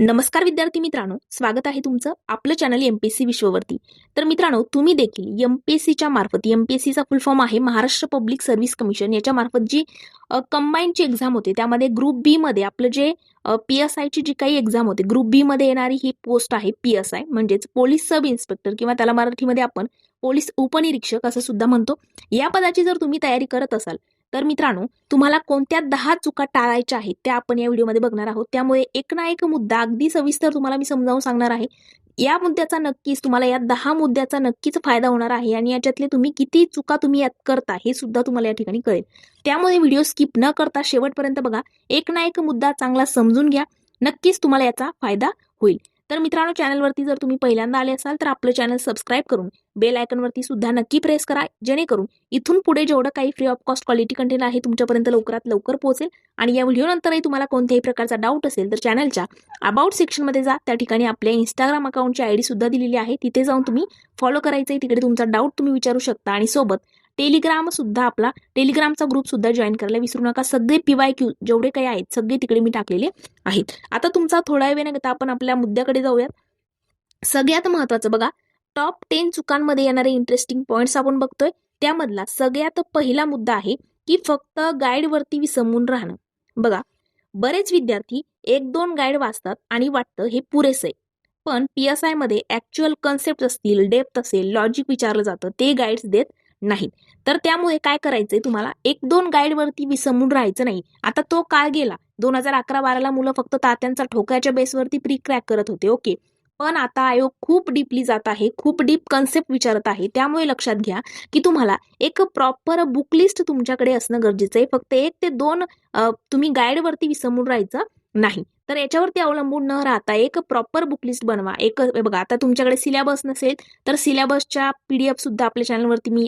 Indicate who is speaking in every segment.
Speaker 1: नमस्कार विद्यार्थी मित्रांनो स्वागत आहे तुमचं आपलं channel M P S C विश्ववरती. तर मित्रांनो तुम्ही देखील एम पी एस सीच्या मार्फत एम पी एस सीचा फुल फॉर्म आहे महाराष्ट्र पब्लिक सर्व्हिस कमिशन याच्या मार्फत जी कंबाईनची एक्झाम होते त्यामध्ये ग्रुप बी मध्ये आपलं जे पी एस आयची जी काही एक्झाम होते ग्रुप बी मध्ये येणारी ही पोस्ट आहे पी एस आय म्हणजेच पोलीस सब इन्स्पेक्टर किंवा त्याला मराठीमध्ये आपण पोलीस उपनिरीक्षक असं सुद्धा म्हणतो. या पदाची जर तुम्ही तयारी करत असाल तर मित्रांनो तुम्हाला कोणत्या दहा चुका टाळायच्या आहेत त्या आपण या व्हिडिओमध्ये बघणार आहोत. त्यामुळे एक ना एक मुद्दा अगदी सविस्तर तुम्हाला मी समजावून सांगणार आहे. या मुद्द्याचा नक्कीच तुम्हाला या दहा मुद्द्याचा नक्कीच फायदा होणार आहे आणि याच्यातले तुम्ही किती चुका तुम्ही यात करता हे सुद्धा तुम्हाला या ठिकाणी कळेल. त्यामुळे व्हिडिओ स्किप न करता शेवटपर्यंत बघा. एक ना एक मुद्दा चांगला समजून घ्या. नक्कीच तुम्हाला याचा फायदा होईल. तर मित्रांनो चॅनलवरती जर तुम्ही पहिल्यांदा आले असाल तर आपलं चॅनल सबस्क्राईब करून बेल आयकनवरती सुद्धा नक्की प्रेस करा जेणेकरून इथून पुढे जेवढं काही free of cost quality content आहे तुमच्यापर्यंत लवकरात लवकर पोहोचेल. आणि या व्हिडिओनंतरही तुम्हाला कोणत्याही प्रकारचा डाऊट असेल तर चॅनलच्या अबाउट सेक्शनमध्ये जा. त्या ठिकाणी आपल्या इंस्टाग्राम अकाउंटची आय डी सुद्धा दिलेली आहे. तिथे जाऊन तुम्ही फॉलो करायचं आहे तिकडे तुमचा डाऊट तुम्ही विचारू शकता. आणि सोबत टेलिग्राम सुद्धा आपला टेलिग्रामचा ग्रुप सुद्धा जॉईन करायला विसरू नका. सगळे पीवाय क्यू जेवढे काही आहेत सगळे तिकडे मी टाकलेले आहेत. आता तुमचा थोडा वेळ नाही आपण आपल्या मुद्द्याकडे जाऊयात. सगळ्यात महत्वाचं बघा टॉप टेन चुकांमध्ये येणारे इंटरेस्टिंग पॉईंट्स आपण बघतोय. त्यामधला सगळ्यात पहिला मुद्दा आहे की फक्त गाईडवरती विसंबून राहणं. बघा बरेच विद्यार्थी एक दोन गाईड वाचतात आणि वाटतं हे पुरेसं आहे. पण पी एस आयमध्ये ॲक्च्युअल कन्सेप्ट असतील डेप्थ असेल लॉजिक विचारलं जातं ते गाईड्स देत नाहीत. तर त्यामुळे काय करायचंय तुम्हाला? एक दोन गाईडवरती विसंबून राहायचं नाही. आता तो काळ गेला. दोन हजार अकरा बाराला मुलं फक्त तात्यांचा ठोक्याच्या बेसवरती प्री क्रॅक करत होते. ओके पण आता आयोग खूप डीपली जात आहे. खूप डीप कन्सेप्ट विचारत आहे. त्यामुळे लक्षात घ्या की तुम्हाला एक प्रॉपर बुक लिस्ट तुमच्याकडे असणं गरजेचं आहे. फक्त एक ते दोन तुम्ही गाईडवरती विसंबून राहायचं नाही. तर याच्यावरती अवलंबून न राहता एक प्रॉपर बुक लिस्ट बनवा. एक बघा आता तुमच्याकडे सिलेबस नसेल तर सिलेबसच्या एफ सुद्धा आपल्या चॅनलवरती मी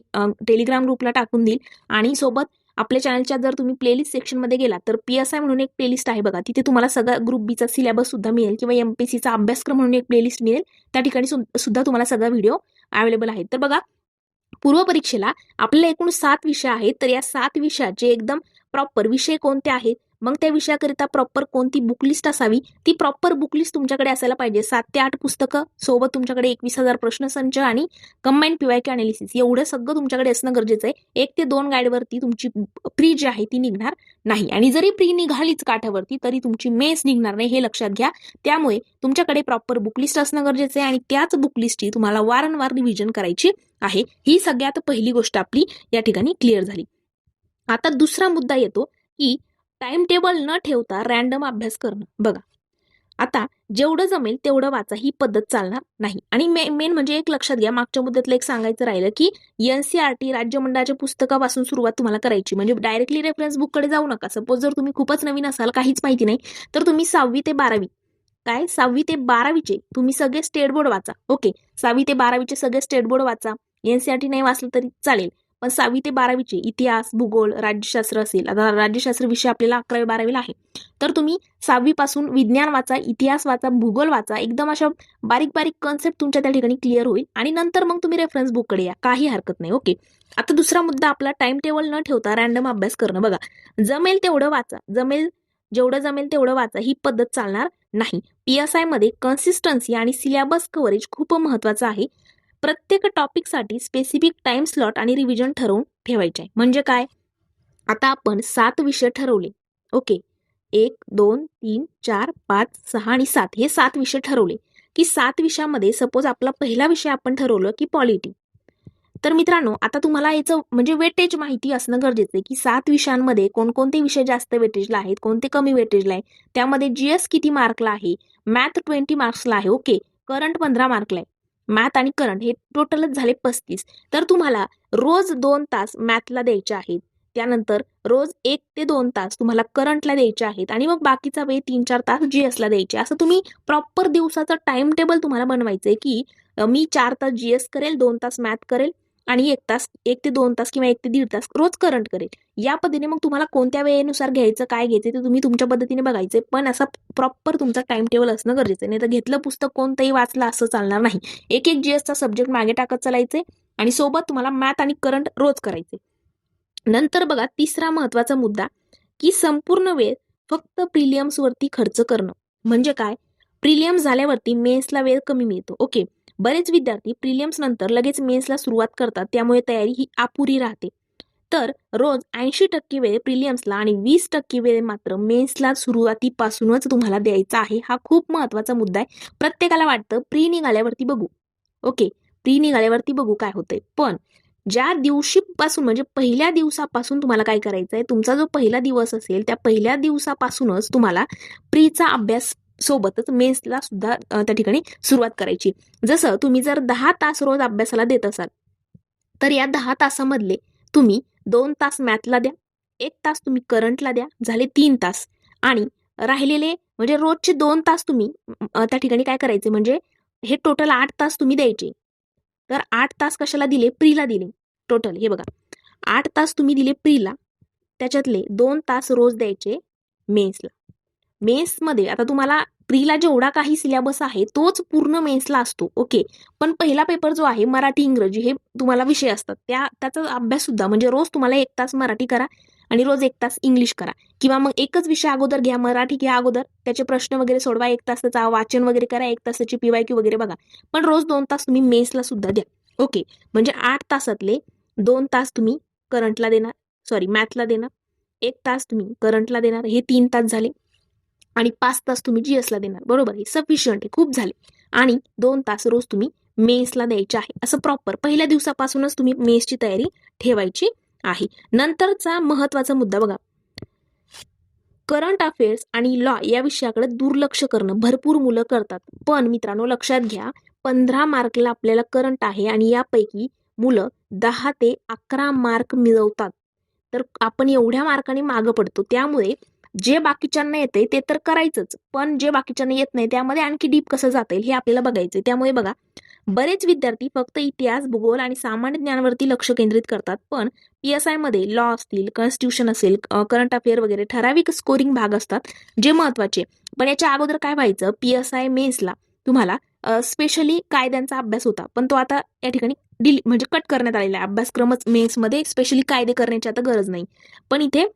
Speaker 1: टेलिग्राम ग्रुपला टाकून देईल. आणि सोबत आपल्या चॅनलच्या जर तुम्ही प्लेलिस्ट सेक्शनमध्ये गेला तर पी एस आय म्हणून एक प्लेलिस्ट आहे बघा. तिथे तुम्हाला सगळा ग्रुप बीचा सिलेबस सुद्धा मिळेल किंवा एम पी सीचा अभ्यासक्रम म्हणून एक प्लेलिस्ट मिळेल. त्या ठिकाणी सुद्धा तुम्हाला सगळा व्हिडिओ अवेलेबल आहे. तर बघा पूर्व परीक्षेला आपल्याला एकूण सात विषय आहेत. तर या सात विषयाचे एकदम प्रॉपर विषय कोणते आहेत? मग त्या विषयाकरिता प्रॉपर कोणती बुकलिस्ट असावी? ती प्रॉपर बुकलिस्ट तुमच्याकडे असायला पाहिजे. सात ते आठ पुस्तकं सोबत तुमच्याकडे एकवीस हजार प्रश्नसंच आणि कंबाईन पीवायके अनालिसिस एवढं सगळं तुमच्याकडे असणं गरजेचं आहे. एक ते दोन गाईडवरती तुमची प्री जी आहे ती निघणार नाही. आणि जरी प्री निघालीच काठावरती तरी तुमची मेस निघणार नाही हे लक्षात घ्या. त्यामुळे तुमच्याकडे प्रॉपर बुकलिस्ट असणं गरजेचं आहे आणि त्याच बुकलिस्टची तुम्हाला वारंवार रिव्हिजन करायची आहे. ही सगळ्यात पहिली गोष्ट आपली या ठिकाणी क्लिअर झाली. आता दुसरा मुद्दा येतो की टाइम टेबल न ठेवता रॅन्डम अभ्यास करणं. बघा. आता जेवढं जमेल तेवढं वाचा. ही पद्धत चालणार नाही. आणि मे मेन म्हणजे एक लक्षात घ्या. मागच्या मुद्द्यातलं एक सांगायचं राहिलं की एनसीआरटी राज्य मंडळाच्या पुस्तकापासून सुरुवात तुम्हाला करायची. म्हणजे डायरेक्टली रेफरन्स बुककडे जाऊ नका. सपोज जर तुम्ही खूपच नवीन असाल काहीच माहिती नाही तर तुम्ही सहावी ते बारावी. काय? सहावी ते बारावीचे तुम्ही सगळे स्टेट बोर्ड वाचा. ओके सहावी ते बारावीचे सगळे स्टेट बोर्ड वाचा. एनसीआरटी नाही वाचलं तरी चालेल. पण सहावी ते बारावीचे इतिहास भूगोल राज्यशास्त्र असेल. आता राज्यशास्त्र विषय आपल्याला अकरावी बारावीला आहे. तर तुम्ही सहावीपासून विज्ञान वाचा इतिहास वाचा भूगोल वाचा. एकदम अशा बारीक बारीक कन्सेप्ट तुमच्या त्या ठिकाणी क्लिअर होईल. आणि नंतर मग तुम्ही रेफरन्स बुककडे या. काही हरकत नाही. ओके आता दुसरा मुद्दा आपला टाइम टेबल न ठेवता रॅन्डम अभ्यास करणं. बघा जमेल तेवढं वाचा. जमेल जेवढं जमेल तेवढं वाचा. ही पद्धत चालणार नाही. पी एस आयमध्ये कन्सिस्टन्सी आणि सिलेबस कव्हरेज खूप महत्वाचं आहे. प्रत्येक टॉपिकसाठी स्पेसिफिक टाइम स्लॉट आणि रिव्हिजन ठरवून ठेवायचे. आहे म्हणजे काय? आता आपण सात विषय ठरवले. ओके एक दोन तीन चार पाच सहा आणि सात. हे सात विषय ठरवले. की सात विषयामध्ये सपोज आपला पहिला विषय आपण ठरवलं की पॉलिटी तर मित्रांनो आता तुम्हाला याचं म्हणजे वेटेज माहिती असणं गरजेचं आहे की सात विषयांमध्ये कोणकोणते विषय जास्त वेटेजला आहेत कोणते कमी वेटेजला आहे त्यामध्ये जीएस किती मार्कला आहे मॅथ ट्वेंटी मार्क्सला आहे. ओके करंट पंधरा मार्कला आहे. मॅथ आणि करंट हे टोटलच झाले पस्तीस. तर तुम्हाला रोज दोन तास मॅथला द्यायचे आहेत. त्यानंतर रोज एक ते दोन तास तुम्हाला करंटला द्यायचे आहेत आणि मग बाकीचा वेळ तीन चार तास जी एसला द्यायचे. असं तुम्ही प्रॉपर दिवसाचं टाइम टेबल तुम्हाला बनवायचं आहे की मी चार तास जी एस करेल दोन तास मॅथ करेल आणि एक तास एक ते दोन तास किंवा एक ते दीड तास रोज करंट करेल. या पद्धतीने मग तुम्हाला कोणत्या वेळेनुसार घ्यायचं काय घ्यायचं ते तुम्ही तुमच्या पद्धतीने बघायचं. पण असा प्रॉपर तुमचा टाइम टेबल असणं गरजेचं नाही तर घेतलं पुस्तक कोणतंही वाचलं असं चालणार नाही. एक एक जी एसचा सब्जेक्ट मागे टाकत चालायचे आणि सोबत तुम्हाला मॅथ आणि करंट रोज करायचे. नंतर बघा तिसरा महत्त्वाचा मुद्दा की संपूर्ण वेळ फक्त प्रिलियम्सवरती खर्च करणं. म्हणजे काय? प्रिलियम्स झाल्यावरती मेन्सला वेळ कमी मिळतो. ओके बरेच विद्यार्थी प्रिलियम्स नंतर लगेच मेन्सला सुरुवात करतात त्यामुळे तयारी ही अपुरी राहते. तर रोज ऐंशी टक्के वेळ प्रिलियम्सला आणि वीस टक्के वेळ मात्र मेन्सला सुरुवातीपासूनच तुम्हाला द्यायचा आहे हा खूप महत्त्वाचा मुद्दा आहे. प्रत्येकाला वाटतं प्री निघाल्यावरती बघू. ओके प्री निघाल्यावरती बघू काय होतंय. पण ज्या दिवशीपासून म्हणजे पहिल्या दिवसापासून तुम्हाला काय करायचं आहे तुमचा जो पहिला दिवस असेल त्या पहिल्या दिवसापासूनच तुम्हाला प्रीचा अभ्यास सोबतच मेन्सला सुद्धा त्या ठिकाणी सुरुवात करायची. जसं तुम्ही जर दहा तास रोज अभ्यासाला देत असाल तर या दहा तासामधले तुम्ही दोन तास मॅथला द्या एक तास तुम्ही करंटला द्या झाले तीन तास. आणि राहिलेले म्हणजे रोजचे दोन तास तुम्ही त्या ठिकाणी काय करायचे म्हणजे हे टोटल आठ तास तुम्ही द्यायचे. तर आठ तास कशाला दिले? प्रीला दिले. टोटल हे बघा. आठ तास तुम्ही दिले प्रीला त्याच्यातले दोन तास रोज द्यायचे मेन्सला मेन्समध्ये आता तुम्हाला प्रीला जेवढा काही सिलेबस आहे तोच पूर्ण मेन्सला असतो. ओके पण पहिला पेपर जो आहे मराठी इंग्रजी हे तुम्हाला विषय असतात. त्या त्याचा अभ्यास सुद्धा म्हणजे रोज तुम्हाला एक तास मराठी करा आणि रोज एक तास इंग्लिश करा. किंवा मग एकच विषय अगोदर घ्या मराठी घ्या अगोदर त्याचे प्रश्न वगैरे सोडवा एक तासाचा वाचन वगैरे करा एक तासाची पीवाय क्यू वगैरे बघा. पण रोज दोन तास तुम्ही मेन्सला सुद्धा द्या. ओके म्हणजे आठ तासातले दोन तास तुम्ही करंटला देणार सॉरी मॅथला देणार एक तास तुम्ही करंटला देणार हे तीन तास झाले. आणि पाच तास तुम्ही जीएसला देणार. बरोबर? हे सफिशियंट आहे. खूप झाले. आणि दोन तास रोज तुम्ही मेन्सला द्यायचे आहे. असं प्रॉपर पहिल्या दिवसापासूनच तुम्ही मेन्सची तयारी ठेवायची आहे. नंतरचा महत्त्वाचा मुद्दा बघा. करंट अफेअर्स आणि लॉ या विषयाकडे दुर्लक्ष करणं. भरपूर मुलं करतात. पण मित्रांनो लक्षात घ्या पंधरा मार्कला आपल्याला करंट आहे आणि यापैकी मुलं दहा ते अकरा मार्क मिळवतात. तर आपण एवढ्या मार्काने मागं पडतो. त्यामुळे जे बाकीच्यांना येते ते तर करायचंच. पण जे बाकीच्यांना येत नाही त्यामध्ये आणखी डीप कसं जाता येईल हे आपल्याला बघायचं त्यामुळे बघा बरेच विद्यार्थी फक्त इतिहास भूगोल आणि सामान्य ज्ञानावरती लक्ष केंद्रित करतात. पण पी एस आयमध्ये लॉ असतील कॉन्स्टिट्यूशन असेल करंट अफेअर वगैरे ठराविक स्कोरिंग भाग असतात जे महत्त्वाचे. पण याच्या अगोदर काय व्हायचं? पी एस आय मेन्सला तुम्हाला स्पेशली कायद्यांचा अभ्यास होता. पण तो आता या ठिकाणी डिली म्हणजे कट करण्यात आलेला आहे. अभ्यासक्रमच मेन्समध्ये स्पेशली कायदे करण्याची आता गरज नाही. पण इथे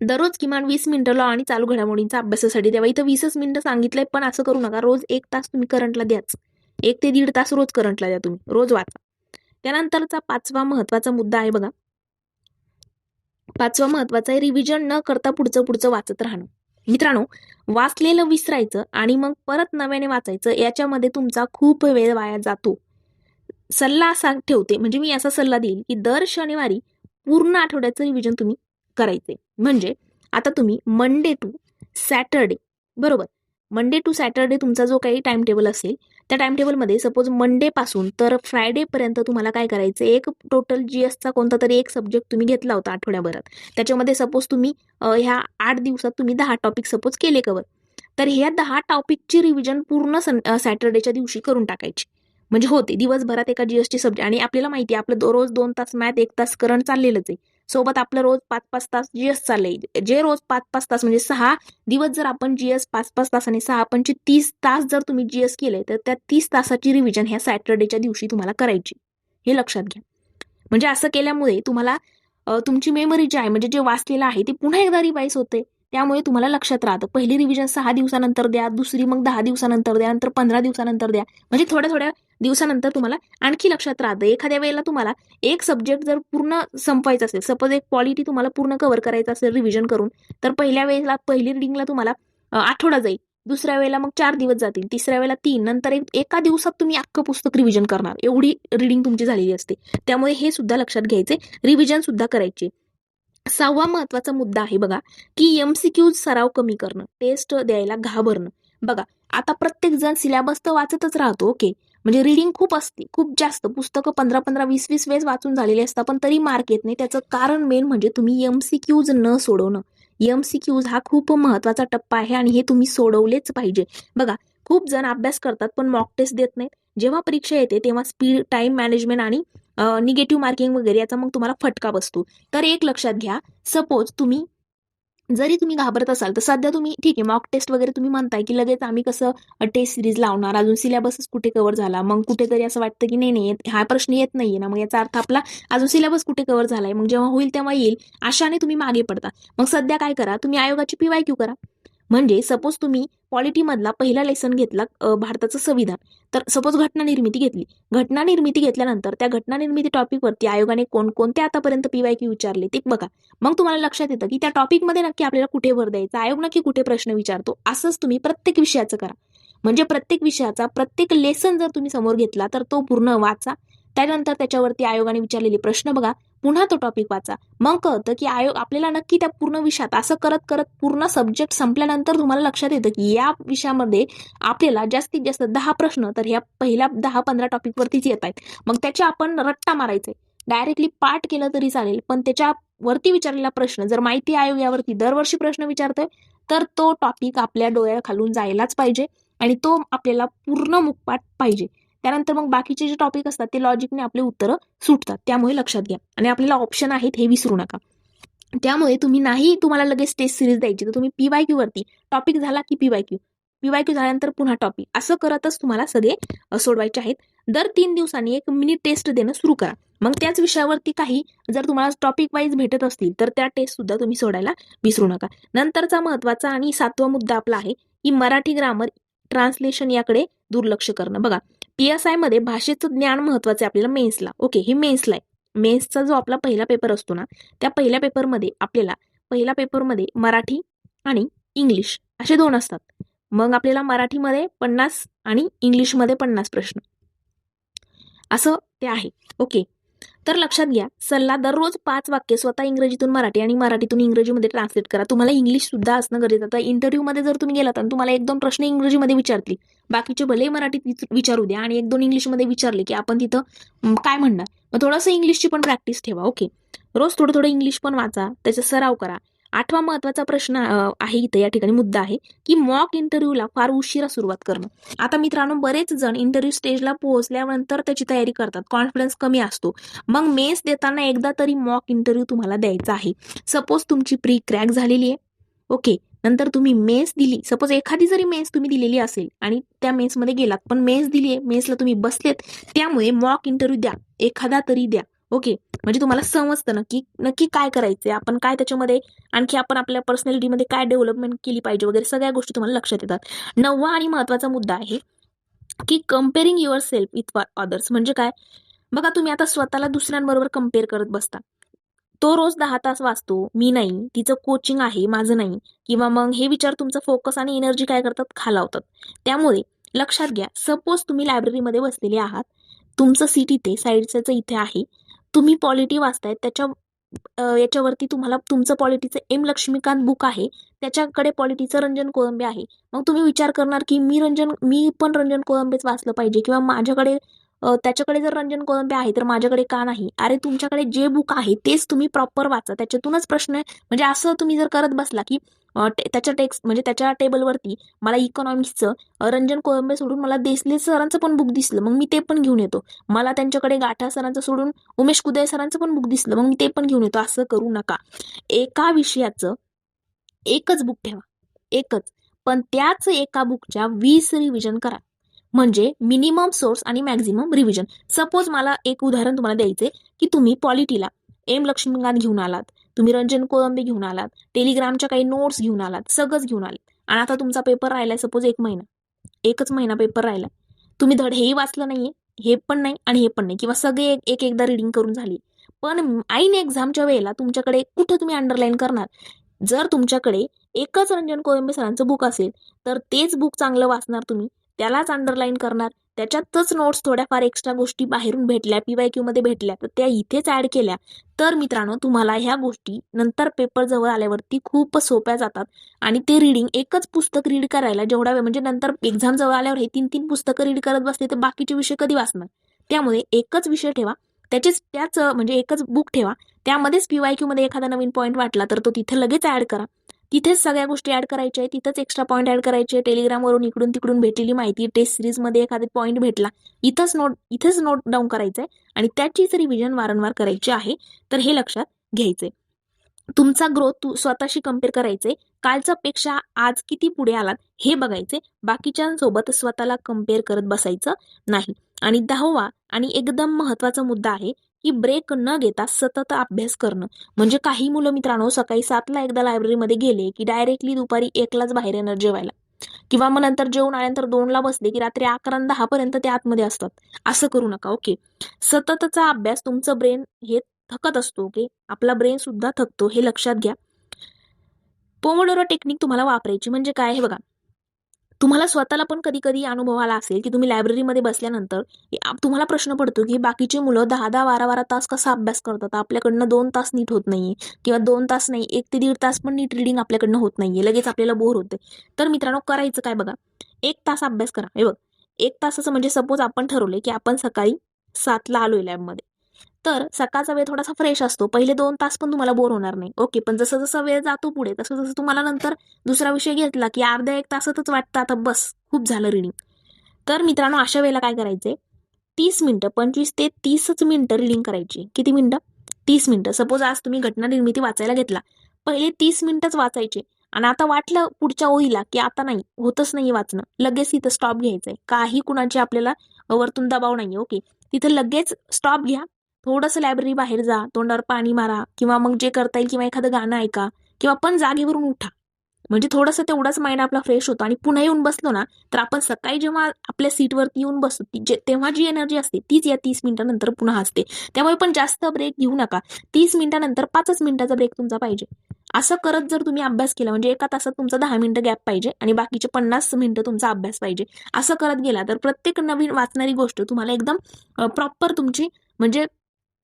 Speaker 1: दररोज किमान वीस मिनिटं लॉ आणि चालू घडामोडींचा अभ्यासासाठी द्यावा. इथं वीसच मिनिटं सांगितलंय पण असं करू नका. रोज एक तास तुम्ही करंटला द्याच. एक ते दीड तास रोज करंटला द्या तुम्ही. रोज वाचा. त्यानंतरचा पाचवा महत्त्वाचा मुद्दा आहे बघा. पाचवा महत्त्वाचा आहे रिव्हिजन न करता पुढचं पुढचं वाचत राहणं. मित्रांनो वाचलेलं विसरायचं आणि मग परत नव्याने वाचायचं याच्यामध्ये तुमचा खूप वेळ वाया जातो. सल्ला असा ठेवते म्हणजे मी असा सल्ला देईल की दर शनिवारी पूर्ण आठवड्याचं रिव्हिजन तुम्ही करायचे. म्हणजे आता तुम्ही मंडे टू सॅटरडे बरोबर? मंडे टू सॅटरडे तुमचा जो काही टाइम टेबल असेल त्या टाइम टेबलमध्ये सपोज मंडे पासून तर फ्रायडे पर्यंत तुम्हाला काय करायचं? एक टोटल जी एसचा कोणता तरी एक सब्जेक्ट तुम्ही घेतला होता आठवड्याभरात. त्याच्यामध्ये सपोज तुम्ही ह्या आठ दिवसात तुम्ही दहा टॉपिक सपोज केले कवर तर ह्या दहा टॉपिकची रिव्हिजन पूर्ण सन सॅटर्डेच्या दिवशी करून टाकायची. म्हणजे होते दिवसभरात एका जीएसटी सब्जेक्ट आणि आपल्याला माहिती आहे आपलं दररोज दोन तास मॅथ एक तास करंट चाललेलंच आहे. सोबत आपलं रोज पाच पाच तास जीएस चालले जे रोज पाच पाच तास म्हणजे सहा दिवस जर आपण जीएस पाच पाच तासाने सहा पंचे तीस तास जर तुम्ही जीएस केले तर त्या तीस तासाची रिव्हिजन ह्या सॅटर्डेच्या दिवशी तुम्हाला करायची. हे लक्षात घ्या. म्हणजे असं केल्यामुळे तुम्हाला तुमची मेमरी जी आहे म्हणजे जे वाचलेलं आहे ते पुन्हा एकदा रिवाईज होते त्यामुळे तुम्हाला लक्षात राहतं. पहिली रिव्हिजन सहा दिवसानंतर द्या दुसरी मग दहा दिवसानंतर द्या नंतर पंधरा दिवसानंतर द्या. म्हणजे थोड्या थोड्या दिवसानंतर तुम्हाला आणखी लक्षात राहतं. एखाद्या वेळेला तुम्हाला एक सब्जेक्ट जर पूर्ण संपवायचा असेल सपोज एक क्वालिटी तुम्हाला पूर्ण कव्हर करायचं असेल रिव्हिजन करून तर पहिल्या वेळेला पहिली रिडिंगला तुम्हाला आठवडा जाईल. दुसऱ्या वेळेला मग चार दिवस जातील. तिसऱ्या वेळेला तीन. नंतर एक एका दिवसात तुम्ही अख्खं पुस्तक रिव्हिजन करणार. एवढी रिडिंग तुमची झालेली असते. त्यामुळे हे सुद्धा लक्षात घ्यायचे. रिव्हिजन सुद्धा करायचे. सहावा महत्त्वाचा मुद्दा आहे बघा की एमसीक्यूज सराव कमी करणं टेस्ट द्यायला घाबरणं. बघा आता प्रत्येक जण सिलेबस तर वाचतच राहतो ओके म्हणजे रिडिंग खूप असते खूप जास्त. पुस्तकं पंधरा पंधरा वीस वीस वेळेस वाचून झालेली असतात पण तरी मार्क येत नाही. त्याचं कारण मेन म्हणजे तुम्ही एमसीक्यूज न सोडवणं. एमसीक्यूज हा खूप महत्त्वाचा टप्पा आहे आणि हे तुम्ही सोडवलेच पाहिजे. बघा खूप जण अभ्यास करतात पण मॉक टेस्ट देत नाहीत. जेव्हा परीक्षा येते तेव्हा स्पीड टाइम मॅनेजमेंट आणि निगेटिव्ह मार्किंग वगैरे याचा मग तुम्हाला फटका बसतो. तर एक लक्षात घ्या सपोज तुम्ही जरी तुम्ही घाबरत असाल तर सध्या तुम्ही ठीक आहे मॉक टेस्ट वगैरे तुम्ही म्हणताय की लगेच आम्ही कसं टेस्ट सिरीज लावणार अजून सिलेबसच कुठे कव्हर झाला मग कुठेतरी असं वाटतं की नाही नाही हा प्रश्न येत नाहीये ना मग याचा अर्थ आपला अजून सिलेबस कुठे कव्हर झालाय मग जेव्हा होईल तेव्हा येईल अशाने तुम्ही मागे पडता. मग सध्या काय करा तुम्ही आयोगाची पीवाय क्यू करा. म्हणजे सपोज तुम्ही पॉलिटीमधला पहिला लेसन घेतला भारताचं संविधान. तर सपोज घटना निर्मिती घेतली. घटना निर्मिती घेतल्यानंतर त्या घटना निर्मिती टॉपिकवरती आयोगाने कोणकोणते आतापर्यंत पीवाय क्यू विचारले ते बघा. मग तुम्हाला लक्षात येतं की त्या टॉपिकमध्ये नक्की आपल्याला कुठे भर द्यायचा आयोग नक्की कुठे प्रश्न विचारतो असंच तुम्ही प्रत्येक विषयाचं करा. म्हणजे प्रत्येक विषयाचा प्रत्येक लेसन जर तुम्ही समोर घेतला तर तो पूर्ण वाचा. त्यानंतर त्याच्यावरती आयोगाने विचारलेले प्रश्न बघा. पुन्हा तो टॉपिक वाचा. मग कळतं की आयोग आपल्याला नक्की त्या पूर्ण विषयात असं करत करत पूर्ण सब्जेक्ट संपल्यानंतर तुम्हाला लक्षात येतं की या विषयामध्ये आपल्याला जास्तीत जास्त दहा प्रश्न तर ह्या पहिल्या दहा पंधरा टॉपिकवरतीच येत आहेत. मग त्याचे आपण रट्टा मारायचे डायरेक्टली पाठ केलं तरी चालेल पण त्याच्यावरती विचारलेला प्रश्न जर माहिती आयोग यावरती दरवर्षी प्रश्न विचारतोय तर तो टॉपिक आपल्या डोळ्याखालून जायलाच पाहिजे आणि तो आपल्याला पूर्ण मुखपाठ पाहिजे. त्यानंतर मग बाकीचे जे टॉपिक असतात ते लॉजिकने आपले उत्तरं सुटतात. त्यामुळे लक्षात घ्या. आणि आपल्याला ऑप्शन आहेत हे विसरू नका. त्यामुळे तुम्ही नाही तुम्हाला लगेच टेस्ट सिरीज द्यायची. तर तुम्ही पी वाय क्यू वरती टॉपिक झाला की P Y Q P Y Q झाल्यानंतर पुन्हा टॉपिक असं करतच तुम्हाला सगळे सोडवायचे आहेत. दर तीन दिवसांनी एक मिनी टेस्ट देणं सुरू करा. मग त्याच विषयावरती काही जर तुम्हाला टॉपिक वाईज भेटत असतील तर त्या टेस्ट सुद्धा तुम्ही सोडायला विसरू नका. नंतरचा महत्त्वाचा आणि सातवा मुद्दा आपला आहे की मराठी ग्रामर ट्रान्सलेशन याकडे दुर्लक्ष करणं. बघा पीएसआयमध्ये भाषेचं ज्ञान महत्वाचं आहे आपल्याला मेन्सला ओके हे मेन्सला आहे. मेन्सचा जो आपला पहिला पेपर असतो ना त्या पहिल्या पेपरमध्ये आपल्याला पहिल्या पेपरमध्ये मराठी आणि इंग्लिश असे दोन असतात. मग आपल्याला मराठीमध्ये पन्नास आणि इंग्लिशमध्ये पन्नास प्रश्न. असं ते आहे. ओके तर लक्षात घ्या सल्ला दररोज पाच वाक्य स्वतः इंग्रजीतून मराठी आणि मराठीतून इंग्रजीमध्ये ट्रान्सलेट करा. तुम्हाला इंग्लिश सुद्धा असणं गरजेचं आता इंटरव्ह्यूमध्ये जर तुम्ही गेलात आणि तुम्हाला एक दोन प्रश्न इंग्रजीमध्ये विचारतील बाकीचे भले मराठीत विचारू द्या आणि एक दोन इंग्लिशमध्ये विचारले की आपण तिथं काय म्हणणार? मग थोडंसं इंग्लिशची पण प्रॅक्टिस ठेवा ओके रोज थोडं थोडं इंग्लिश पण वाचा त्याचा सराव करा. आठवा महत्त्वाचा प्रश्न आहे इथं या ठिकाणी मुद्दा आहे की मॉक इंटरव्ह्यूला फार उशिरा सुरुवात करणं. आता मित्रांनो बरेच जण इंटरव्ह्यू स्टेजला पोहोचल्यानंतर त्याची तयारी करतात. कॉन्फिडन्स कमी असतो. मग मेन्स देताना एकदा तरी मॉक इंटरव्ह्यू तुम्हाला द्यायचा आहे. सपोज तुमची प्री क्रॅक झालेली आहे. ओके नंतर तुम्ही मेन्स दिली. सपोज एखादी जरी मेन्स तुम्ही दिलेली असेल आणि त्या मेन्समध्ये गेलात पण मेन्स दिली आहे मेन्सला तुम्ही बसलेत त्यामुळे मॉक इंटरव्ह्यू द्या. एखादा तरी द्या. ओके. म्हणजे तुम्हाला समजतं नक्की नक्की काय करायचंय आपण काय त्याच्यामध्ये आणखी आपण आपल्या पर्सनॅलिटीमध्ये काय डेव्हलपमेंट केली पाहिजे वगैरे सगळ्या गोष्टी तुम्हाला लक्षात येतात. नववा आणि महत्त्वाचा मुद्दा आहे की comparing yourself with others म्हणजे काय? बघा तुम्ही आता स्वतःला दुसऱ्यांबरोबर कंपेअर करत बसता. तो रोज दहा तास वाचतो मी नाही तिचं कोचिंग आहे माझं नाही किंवा मग हे विचार तुमचं फोकस आणि एनर्जी काय करतात? खालावतात. त्यामुळे लक्षात घ्या सपोज तुम्ही लायब्ररीमध्ये बसलेले आहात तुमचं सीट इथे साईडचं इथे आहे तुम्ही पॉलिटी वाचतायत त्याच्या याच्यावरती तुम्हाला तुमचं पॉलिटीचं एम लक्ष्मीकांत बुक आहे त्याच्याकडे पॉलिटीचं रंजन कोळंबे आहे मग तुम्ही विचार करणार की मी रंजन मी पण रंजन कोळंबेच वाचलं पाहिजे किंवा माझ्याकडे त्याच्याकडे जर रंजन कोळंबे आहे तर माझ्याकडे का नाही अरे तुमच्याकडे जे बुक आहे तेच तुम्ही प्रॉपर वाचा त्याच्यातूनच प्रश्न आहे. म्हणजे असं तुम्ही जर करत बसला की त्याच्या टेक्स्ट म्हणजे त्याच्या टेबलवरती मला इकॉनॉमिक्सचं रंजन कोळंबे सोडून मला देसले सरांचं पण बुक दिसलं. मग मी ते पण घेऊन येतो. मला त्यांच्याकडे गाठा सरांचं सोडून उमेश कुदय सरांचं पण बुक दिसलं. मग मी ते पण घेऊन येतो. असं करू नका. एका विषयाचं एकच बुक ठेवा. एकच. पण त्याच एका बुकच्या वीस रिव्हिजन करा. म्हणजे मिनिमम सोर्स आणि मॅक्झिमम रिव्हिजन सपोज मला एक उदाहरण तुम्हाला द्यायचे की तुम्ही पॉलिटीला एम लक्ष्मीकांत घेऊन आलात. तुम्ही रंजन कोळंबी घेऊन आलात टेलिग्रामच्या काही नोट्स घेऊन आलात सगळंच घेऊन आले आणि आता तुमचा पेपर राहिलाय सपोज एक महिना. एकच महिना पेपर राहिला तुम्ही धड हेही वाचलं नाहीये हे पण नाही आणि हे पण नाही. किंवा सगळे एक एक एकदा रिडिंग करून झाली. पण ऐन एक्झामच्या वेळेला तुमच्याकडे कुठं तुम्ही अंडरलाईन करणार? जर तुमच्याकडे एकच रंजन कोळंबे सरांचं बुक असेल तर तेच बुक चांगलं वाचणार तुम्ही. त्यालाच अंडरलाईन करणार. त्याच्यातच नोट्स थोड्याफार एक्स्ट्रा गोष्टी बाहेरून भेटल्या पीवाय क्यू मध्ये भेटल्या तर त्या इथेच ऍड केल्या. तर मित्रांनो तुम्हाला ह्या गोष्टी नंतर पेपर जवळ आल्यावरती खूप सोप्या जातात. आणि ते रिडिंग एकच पुस्तक रीड करायला जेवढा वेळ म्हणजे नंतर एक्झाम जवळ आल्यावर हे तीन तीन पुस्तकं रीड करत बसले तर बाकीचे विषय कधी वाचणार? त्यामुळे एकच विषय ठेवा. त्याचेच त्याच म्हणजे एकच बुक ठेवा. त्यामध्येच पीवाय क्यू मध्ये एखादा नवीन पॉईंट वाटला तर तो तिथे लगेच ऍड करा. तिथेच सगळ्या गोष्टी ऍड करायच्या आहे तिथंच एक्स्ट्रा पॉईंट ऍड करायचे टेलिग्रामवरून इकडून तिकडून भेटलेली माहिती. टेस्ट सिरीजमध्ये एखादा पॉईंट भेटला. इथंच नोट इथेच नोट डाऊन करायचं आहे आणि त्याचीच रिव्हिजन वारंवार करायची आहे तर हे लक्षात घ्यायचंय. तुमचा ग्रोथ तू स्वतःशी कंपेअर करायचे कालच्या पेक्षा आज किती पुढे आलात हे बघायचे बाकीच्यांसोबत स्वतःला कंपेअर करत बसायचं नाही. आणि दहावा आणि एकदम महत्त्वाचा मुद्दा आहे की ब्रेक न घेता सतत अभ्यास करणं. म्हणजे काही मुलं मित्रांनो सकाळी सातला एकदा लायब्ररीमध्ये गेले की डायरेक्टली दुपारी एकलाच बाहेर येणार जेवायला. किंवा मग नंतर जेवण आल्यानंतर दोनला बसले की रात्री अकरा दहा पर्यंत ते आतमध्ये असतात. असं करू नका ओके सततचा अभ्यास तुमचं ब्रेन हे थकत असतो ओके आपला ब्रेन सुद्धा थकतो हे लक्षात घ्या. पोमोडोरो टेक्निक तुम्हाला वापरायची म्हणजे काय? हे बघा. तुम्हाला स्वतःला पण कधी कधी अनुभव आला असेल की तुम्ही लायब्ररीमध्ये बसल्यानंतर तुम्हाला प्रश्न पडतो की बाकीचे मुलं दहा दहा बारा बारा तास कसा अभ्यास करतात? आपल्याकडनं दोन तास नीट होत नाहीये किंवा दोन तास नाही एक ते दीड तास पण नीट रिडिंग आपल्याकडनं होत नाहीये लगेच आपल्याला बोर होते तर मित्रांनो करायचं काय बघा? एक तास अभ्यास करा. हे बघ एक तासाचं म्हणजे सपोज आपण ठरवले की आपण सकाळी सातला आलोय लॅबमध्ये तर सकाळचा वेळ थोडासा फ्रेश असतो. पहिले दोन तास पण तुम्हाला बोर होणार नाही. ओके पण जसं जसं वेळ जातो पुढे तसं जसं तुम्हाला नंतर दुसरा विषय घेतला की अर्ध्या एक तासातच वाटतं आता बस खूप झालं रिडिंग तर मित्रांनो अशा वेळेला काय करायचंय? तीस मिनटं पंचवीस ते तीसच मिनटं रिडिंग करायची. किती मिनटं? तीस मिनटं. सपोज आज तुम्ही घटना निर्मिती वाचायला घेतला. पहिले तीस मिनटंच वाचायचे. आणि आता वाटलं पुढच्या ओळीला की आता नाही होतच नाही वाचणं. लगेच तिथं स्टॉप घ्यायचंय. काही कुणाची आपल्याला वरतून दबाव नाहीये. ओके तिथं लगेच स्टॉप घ्या. थोडंसं लायब्ररी बाहेर जा तोंडावर पाणी मारा किंवा मग जे करता येईल किंवा एखादं गाणं ऐका किंवा पण जागेवरून उठा. म्हणजे थोडंसं तेवढाच माइंड आपला फ्रेश होतो आणि पुन्हा येऊन बसलो ना तर आपण सकाळी जेव्हा आपल्या सीटवरती येऊन बसतो ती जे तेव्हा जी एनर्जी असते तीच या तीस मिनिटानंतर पुन्हा असते. त्यामुळे पण जास्त ब्रेक घेऊ नका. तीस मिनिटानंतर पाचच मिनिटाचा ब्रेक तुमचा पाहिजे. असं करत जर तुम्ही अभ्यास केला म्हणजे एका तासात तुमचा दहा मिनिटं गॅप पाहिजे आणि बाकीचे पन्नास मिनिटं तुमचा अभ्यास पाहिजे. असं करत गेला तर प्रत्येक नवीन वाचणारी गोष्ट तुम्हाला एकदम प्रॉपर तुमची म्हणजे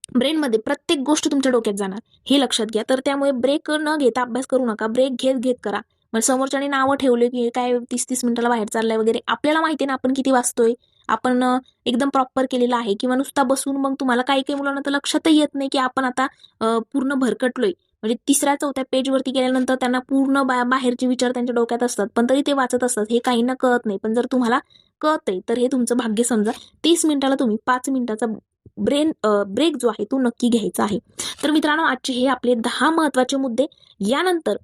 Speaker 1: ब्रेनमध्ये प्रत्येक गोष्ट तुमच्या डोक्यात जाणार हे लक्षात घ्या. तर त्यामुळे ब्रेक न घेता अभ्यास करू नका ब्रेक घेत घेत करा. मग समोरच्याने नावं ठेवले की काय तीस तीस मिनिटाला बाहेर चाललंय वगैरे आपल्याला माहिती ना आपण किती वाचतोय आपण एकदम प्रॉपर केलेलं आहे किंवा नुसता बसून मग तुम्हाला काही काही मुलांना तर लक्षातही येत नाही की आपण आता पूर्ण भरकटलोय. म्हणजे तिसऱ्या चौथ्या पेजवरती गेल्यानंतर त्यांना पूर्ण बा बाहेरचे विचार त्यांच्या डोक्यात असतात पण तरी ते वाचत असतात. हे काहींना कळत नाही. पण जर तुम्हाला कळतंय तर हे तुमचं भाग्य समजा. तीस मिनिटाला तुम्ही पाच मिनिटाचा ब्रेन ब्रेक जो आहे तो नक्की घ्यायचा आहे. तर मित्रांनो आजचे हे आपले दहा महत्त्वाचे मुद्दे. यानंतर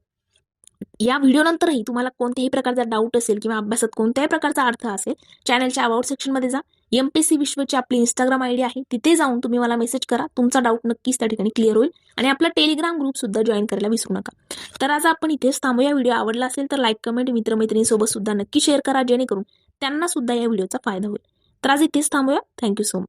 Speaker 1: या व्हिडिओनंतरही तुम्हाला कोणत्याही प्रकारचा डाऊट असेल किंवा अभ्यासात कोणत्याही प्रकारचा अर्थ असेल चॅनलच्या अबाउट सेक्शनमध्ये जा. एम पी सी विश्वची आपली इंस्टाग्राम आय डी आहे. तिथे जाऊन तुम्ही मला मेसेज करा. तुमचा डाऊट नक्कीच त्या ठिकाणी क्लिअर होईल. आणि आपला टेलिग्राम ग्रुप सुद्धा जॉईन करायला विसरू नका. तर आज आपण इथेच थांबूया. व्हिडिओ आवडला असेल तर लाईक कमेंट मित्रमैत्रिणींसोबत सुद्धा नक्की शेअर करा. जेणेकरून त्यांना सुद्धा या व्हिडिओचा फायदा होईल. तर आज इथेच थांबूया. Thank you so much